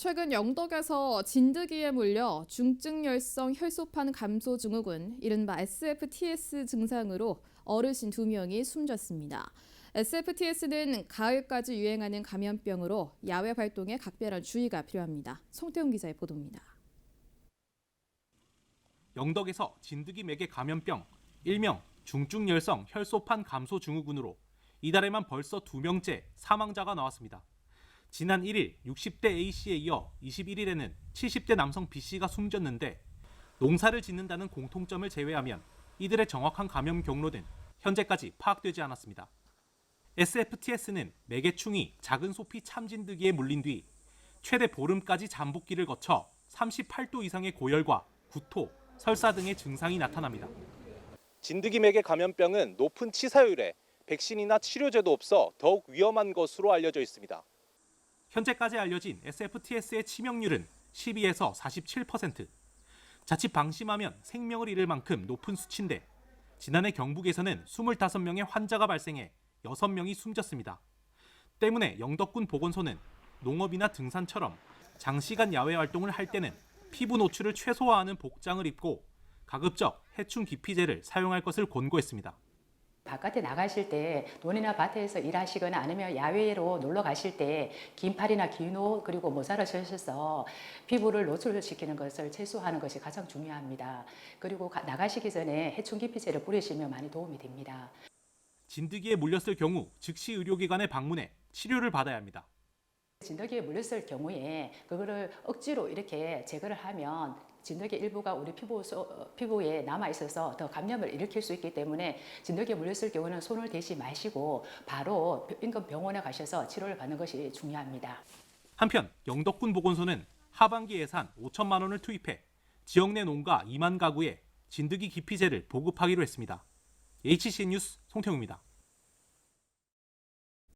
최근 영덕에서 진드기에 물려 중증열성 혈소판 감소 증후군, 이른바 SFTS 증상으로 어르신 두 명이 숨졌습니다. SFTS는 가을까지 유행하는 감염병으로 야외 활동에 각별한 주의가 필요합니다. 송태훈 기자의 보도입니다. 영덕에서 진드기 매개 감염병 일명 중증열성 혈소판 감소 증후군으로 이달에만 벌써 두 명째 사망자가 나왔습니다. 지난 1일 60대 A씨에 이어 21일에는 70대 남성 B씨가 숨졌는데 농사를 짓는다는 공통점을 제외하면 이들의 정확한 감염 경로는 현재까지 파악되지 않았습니다. SFTS는 매개충이 작은 소피 참진드기에 물린 뒤 최대 보름까지 잠복기를 거쳐 38도 이상의 고열과 구토, 설사 등의 증상이 나타납니다. 진드기 매개 감염병은 높은 치사율에 백신이나 치료제도 없어 더욱 위험한 것으로 알려져 있습니다. 현재까지 알려진 SFTS의 치명률은 12에서 47%. 자칫 방심하면 생명을 잃을 만큼 높은 수치인데 지난해 경북에서는 25명의 환자가 발생해 6명이 숨졌습니다. 때문에 영덕군 보건소는 농업이나 등산처럼 장시간 야외 활동을 할 때는 피부 노출을 최소화하는 복장을 입고 가급적 해충 기피제를 사용할 것을 권고했습니다. 바깥에 나가실 때 논이나 밭에서 일하시거나 아니면 야외로 놀러 가실 때 긴팔이나 긴 옷 그리고 모자를 쓰셔서 피부를 노출시키는 것을 최소화하는 것이 가장 중요합니다. 그리고 가- 나가시기 전에 해충 기 피제를 뿌리시면 많이 도움이 됩니다. 진드기에 물렸을 경우 즉시 의료기관에 방문해 치료를 받아야 합니다. 진드기에 물렸을 경우에 그거를 억지로 이렇게 제거를 하면 진드기 일부가 우리 피부 소, 어, 피부에 남아 있어서 더 감염을 일으킬 수 있기 때문에 진드기에 물렸을 경우는 손을 대지 마시고 바로 인근 병원에 가셔서 치료를 받는 것이 중요합니다. 한편 영덕군 보건소는 하반기 예산 5천만 원을 투입해 지역 내 농가 2만 가구에 진드기 기피제를 보급하기로 했습니다. HC 뉴스 송태웅입니다.